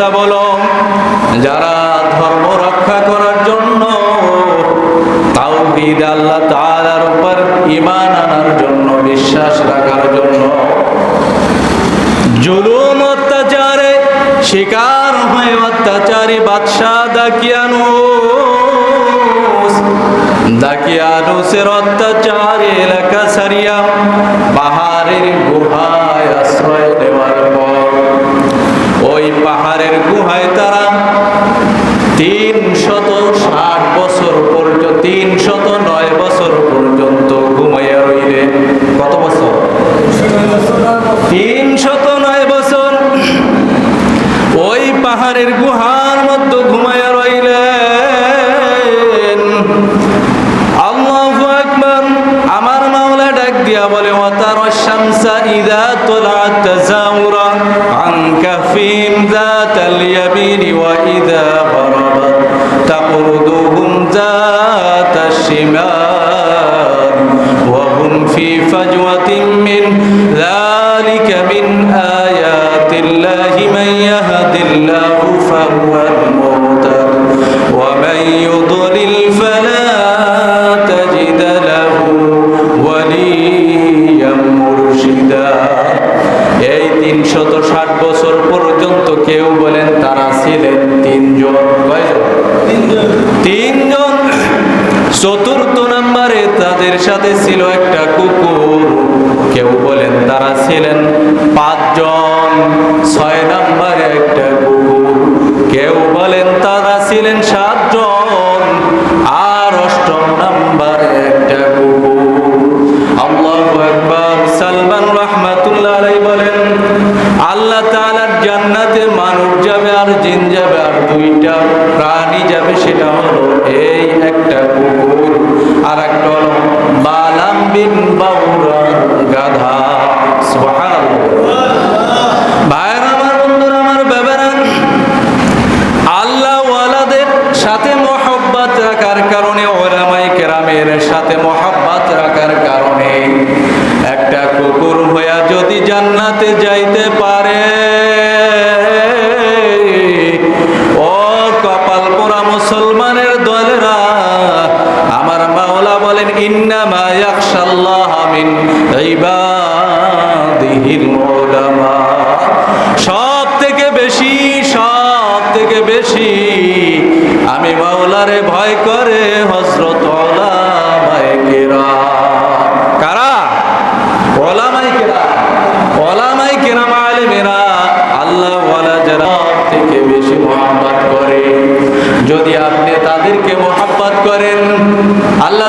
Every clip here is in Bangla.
কথা বলো। যারা ধর্ম রক্ষা করার জন্য তাওহীদ আল্লাহ তাআলার উপর ঈমান আনার জন্য, বিশ্বাস রাখার জন্য জুলুম, অত্যাচারে শিকার হয়ে অত্যাচারী বাদশাহ দাকিয়ানো দাকিয়ানুসের অত্যাচারে এলাকা সারিয়া পাহাড়ের গুহায় তারা তিন শত ষাট বছর পর্যন্ত তিন শত নয় বছর পর্যন্ত ঘুমাইয়া রইলে। কত বছর? তিন শত নয় বছর। ওই পাহাড়ের গুহা faj ইয়াখশাল্লাহ মিন ইবাদিহিল উলামা। সব থেকে বেশি সব থেকে বেশি আমি মাওলারে ভয় করে হজরত আল্লাহ ওয়ালা যারা থেকে বেশি মোহাম্মত করে। যদি আপনি তাদেরকে মোহাব্বত করেন, আল্লাহ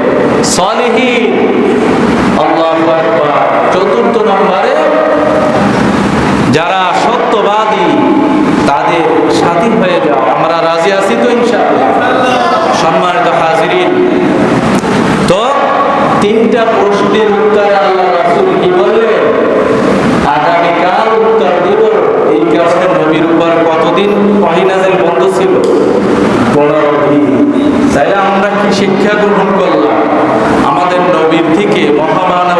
আল্লাহু চতুর্থ নম্বরে যারা সত্যবাদী, তাদের সাথী হয়ে যাও। আমরা রাজি আছি তো সম্মানিত তো তিনটা প্রশ্নের উত্তরে আল্লাহ কি আগামীকাল উত্তর দিব। এই কারণে নবীর কতদিন বন্ধ ছিল? আমরা কি শিক্ষা গ্রহণ করলাম আমাদের নবীর থেকে মহামানব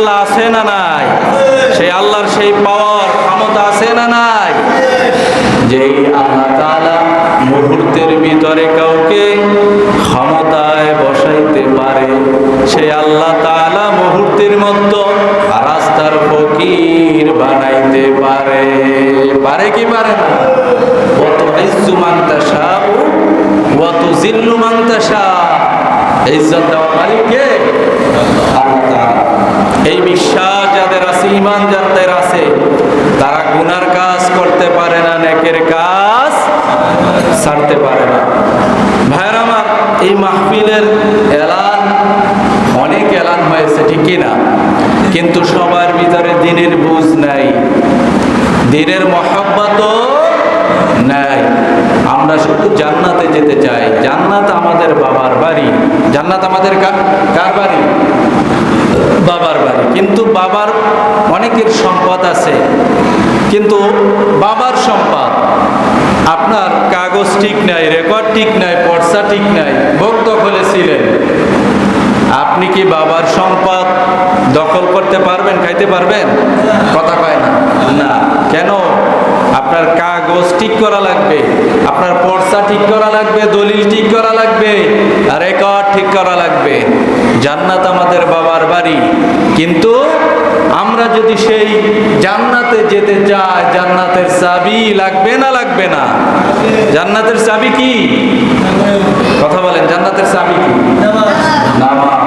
আল্লাহ আছে না নাই? সেই আল্লাহর সেই পাওয়ার ক্ষমতা আছে না নাই? যেই আল্লাহ তাআলা মুহূর্তের ভিতরে কাউকে ক্ষমতায় বসাইতে পারে সেই আল্লাহ তাআলা মুহূর্তের মধ্যে রাস্তার ফকির বানাইতে পারে। পারে কি পারে না? কত ইজ্জু মান তাশাউ ওয়া তুযিল্লু মান তাশা ইজ্জত দেওয়ার মালিক কে আল্লাহ তাআলা এই বিশ্বাস যাদের আছে ইমান যাদের আছে, তারা গুনার কাজ করতে পারে না, নেকের কাজ ছাড়তে পারে না। ভাইয়ের আমার, এই মাহফিলের এলান, অনেক এলান হয়েছে, ঠিক না? কিন্তু সবার ভিতরে দিনের বুঝ নাই, দিনের মহাব্বত নাই। আমরা শুধু জান্নাতে যেতে চাই। জান্নাত আমাদের বাবার বাড়ি। জান্নাত আমাদের কার বাড়ি? বাবার বাড়ি। কিন্তু বাবার অনেকের সম্পদ আছে। কিন্তু বাবার সম্পদ আপনার কাগজ ঠিক নাই রেকর্ড ঠিক নাই পর্সা ঠিক নাই ভোগ দখলে আপনি কি বাবার সম্পদ দখল করতে পারবেন, খাইতে পারবেন? কথা কয় না। না। কেন? আপনার কাগজ ঠিক করা লাগবে আপনার পর্সা ঠিক করা লাগবে দলিল ঠিক করা লাগবে রেকর্ড ঠিক করা লাগবে। জান্নাত আমাদের বাবার বাড়ি। কিন্তু আমরা যদি সেই জান্নাতে যেতে চাই জান্নাতের চাবি লাগবে না লাগবে না? জান্নাতের চাবি কি? কথা বলেন জান্নাতের চাবি কি? নামাজ।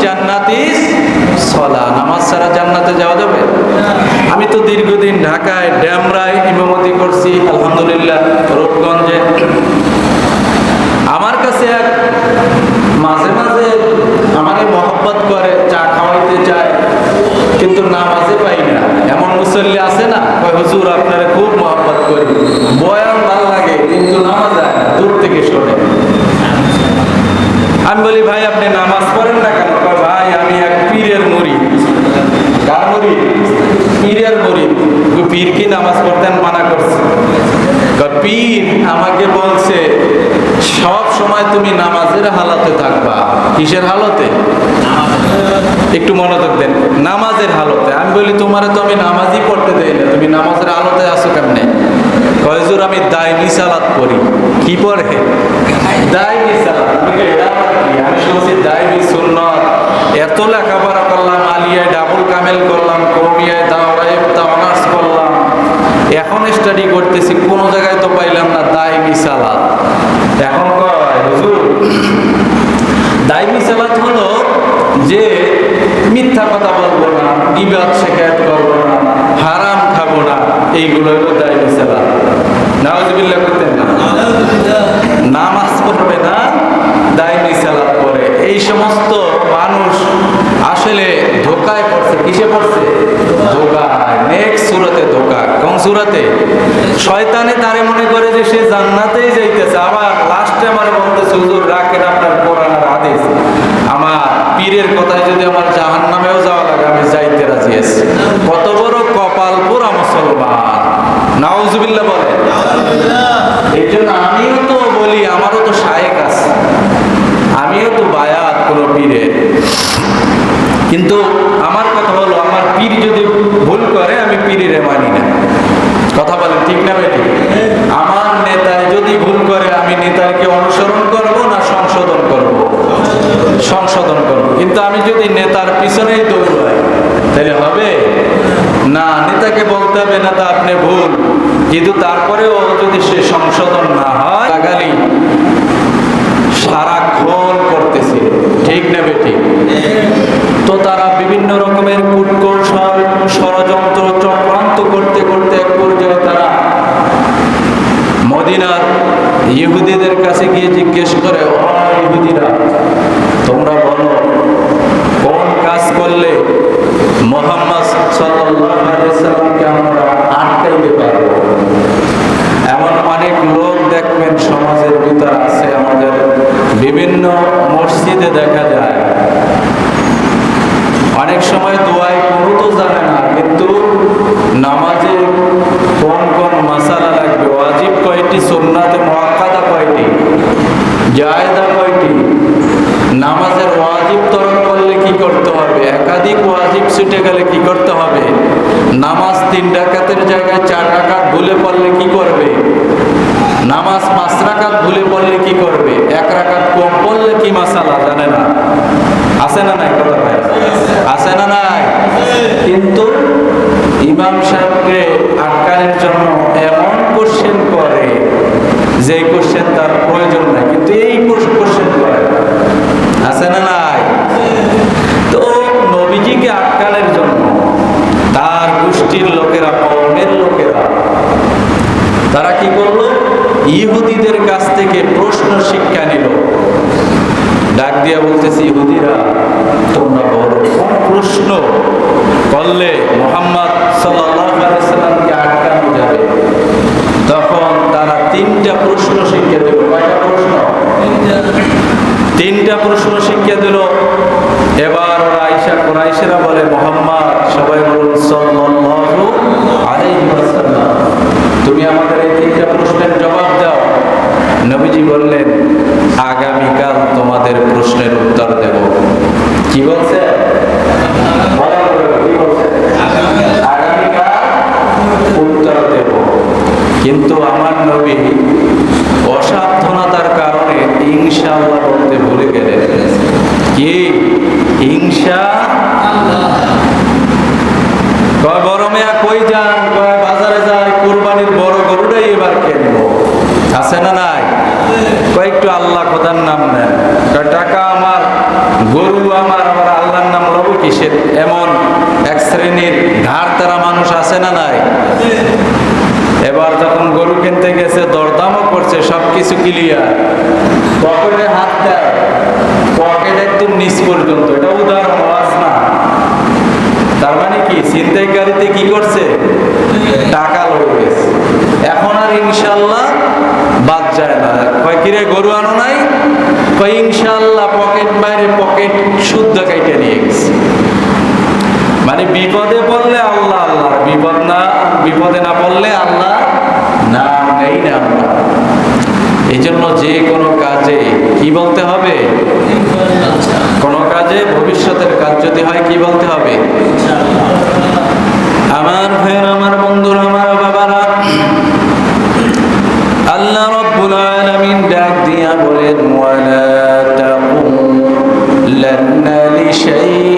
জান্নাতিস সলা, নামাজ ছাড়া জান্নাতে যাওয়া যাবে? আমি তো দীর্ঘদিন ঢাকায় ড্যামরায় ইমামতি করছি, আলহামদুলিল্লাহ, রূপগঞ্জে। আমার কাছে এক মাঝে মাঝে আমাকে মহব্বত করে, চা খাওয়াইতে চায়, কিন্তু নামাজে পাই না। এমন মুসল্লি আছে না? হুজুর, আপনারা খুব মহব্বত করি। বয়ান ভালো লাগে, কিন্তু নামাজ দূর থেকে শোনে। আমি বলি, ভাই, আপনি নামাজ পড়েন না কেন? ভাই, আমি এক পীরের মুড়ি। কার মুড়ি? পীরের মুড়ি। পীর কি নামাজ পড়তেন? মানা করছে। পীর আমাকে বলছে সব সময় তুমি নামাজের হালাতে থাকবা। কিসের হালতে? একটু মনোযোগ দেন। নামাজের হালতে। আমি বলি, তোমারে তো আমি নামাজই পড়তে দেই না। তুমি নামাজের আলোতে আসো কেমনে? কয়জোর আমি দায়নি সালাত পড়ি। কি পড়ে? দায়নি সালাত। দায়নি সুন্নত। এত লেখাপড়া করলাম, আলিয়ায় ডাবল কামেল করলাম, কৌমিয়ায় দাওরায় অনার্স করলাম। এখন স্টাডি করতেছি কোনো জায়গায় তো পাইলাম না দায়নি সালাত এখন কয় হুজুর দায়নি সালাত হলো যে মিথ্যা কথা গিবাদ শেখায়ত করব না হারাম খাব না এইগুলো হলো দায়নি সালাত নাওয়াজবিল্লাহ করতেন না? নামাজ পড়বে না দায়নি সালাত পড়ে এই সমস্ত মানুষ আসলে ধোকায় পড়ছে কিসে পড়ছে? ধোকায় নেক্সট সুরতে ধোকা। কোন সুরতে? শয়তানে তারে মনে করে যে সে জান্নাতেই যাইতেছে আবার লাস্টে আমার বলতেছে হুজুর রাখেন আপনার কোরআন আর হাদিস আমার পীরের কথায় যদি আমার জাহান নামেও যাওয়া লাগে আমি যাইতে রাজি আছি কত বড় কপাল পুরা মুসলমান নাউজুবিল্লাহ বলে এই জন্য আমিও তো বলি আমারও তো শায়েক আছে আমিও তো বায়াত কোনো পীরের কিন্তু আমার কথা হলো আমার পীর যদি ভুল করে, আমি পীরের মানি না। কথা বলেন ঠিক না বেটি আমার নেতায় যদি ভুল করে, আমি নেতাকে অনুসরণ করব না সংশোধন করব? সংশোধন করব। কিন্তু আমি যদি নেতার পিছনেই দৌড়াই, তাহলে হবে? না, নেতাকে বলতে হবে, নেতা, আপনি ভুল। কিন্তু তারপরেও যদি সে সংশোধন না হয় লাগালি সারাক্ষণ করতেছে। ঠিক না বেটি তো রকমের কূটকৌশল ষড়যন্ত্র চক্রান্ত করতে করতে এক পর্যায়ে তারা মদিনার ইহুদিদের কাছে গিয়ে জিজ্ঞেস করে ইহুদিরা, তোমরা বলো, কোন কাজ করলে মোহাম্মদ সাল্লামকে আমরা আটকাইতে পারব? এমন অনেক লোক দেখবেন সমাজের ভিতর আছে, আমাদের বিভিন্ন মসজিদে দেখা যায়। অনেক সময় দোয়ায় কোনো তো জানে না, কিন্তু নামাজে কোন কোন মাসালা লাগবে? ওয়াজিব কয়টি? সুন্নাতে মোয়াক্কাদা কয়টি? জায়দা কয়টি? নামাজের ওয়াজিব তরক করলে কি করতে হবে? একাধিক ওয়াজিব ছুটে গেলে কি করতে হবে? নামাজ তিন ডাকাতের জায়গায় চার ডাকাত ভুলে পড়লে কি করবে? নামাজ পাঁচ রাকাত ভুলে পড়লে কি করবে? এক রাকাত কম পড়লে কি মাসালা জানে না। আছে না নাই কথা আছে না নাই? কিন্তু ইমাম সাহেবকে আটকানোর জন্য এমন কোশ্চেন করে যে কোশ্চেন তার প্রয়োজন নাই। কিন্তু এই কোশ্চেন করে। আছে না নাই? তো নবীজিকে আটকানোর জন্য তার গোষ্ঠীর লোকেরা কমের লোকেরা, তারা কি করল? ইহুদিদের কাছ থেকে প্রশ্ন শিক্ষা দিয়া বলতেছি, ইহুদিরা, তোমরা বলো কোন প্রশ্ন করলে মোহাম্মদ সাল্লামকে আটকানো যাবে। তখন তারা তিনটা প্রশ্ন শিক্ষা দিল। কয়টা প্রশ্ন? তিনটা প্রশ্ন শিক্ষা দিল। এবার ওরা আইসা কোরাইশেরা বলে, মোহাম্মদ, সবাই বলুন, সাল্লাল্লাহু আলাইহি ওয়াসাল্লাম, তুমি আমাদের এই তিনটা প্রশ্নের জবাব দাও নবীজি বললেন আগামীকাল তোমাদের প্রশ্নের উত্তর দেব কি বলছে বলা করে, কি বলছে? আগামীকাল উত্তর দেব কিন্তু আমার নবী অসাবধানতার কারণে ইনশাআল্লাহ বলতে ভুলে গেলেন কি ইনশা কয় বড় মেয়া কই যান কয় বাজারে যায় কোরবানির বড় গরুটাই এবার কিনবো আছে না নাই কয়েকটু আল্লাহ খোদার নাম নেন কয় টাকা আমার গরু আমার আবার আল্লাহর কিসের এমন এক শ্রেণির ধার তারা মানুষ আছে না নাই? এবার যখন গরু কিনতে গেছে, দরদামও করছে সব কিছু ক্লিয়ার পকেটে হাত দেয়, পকেট একদম নিচ পর্যন্ত, এটা উদাহরণ ওয়াজ না। তার মানে কি? ছিনতাইকারীতে কি করছে? টাকা লয়ে গেছে। এখন আর ইনশাল্লাহ বাদ যায় না। কয়, কিরে, গরু আনো নাই? কয়, ইনশাল্লাহ, পকেট বাইরে পকেট শুদ্ধ মানে বিপদে পড়লে আল্লাহ আল্লাহ। বিপদ না, বিপদে না পড়লে আল্লাহ না, নেই না আমরা এই জন্য যে কোনো কাজে কি বলতে হবে? কোনো কাজে ভবিষ্যতের কাজ যদি হয়, কি বলতে হবে? আমার ভাইয়ের, আমার বন্ধুরা, আমার বাবারা, আল্লাহ রব্বুল আলামিন ডাক দিয়া বলেন, ওয়ালা তাকুলান্না লিশাইইন ইন্নী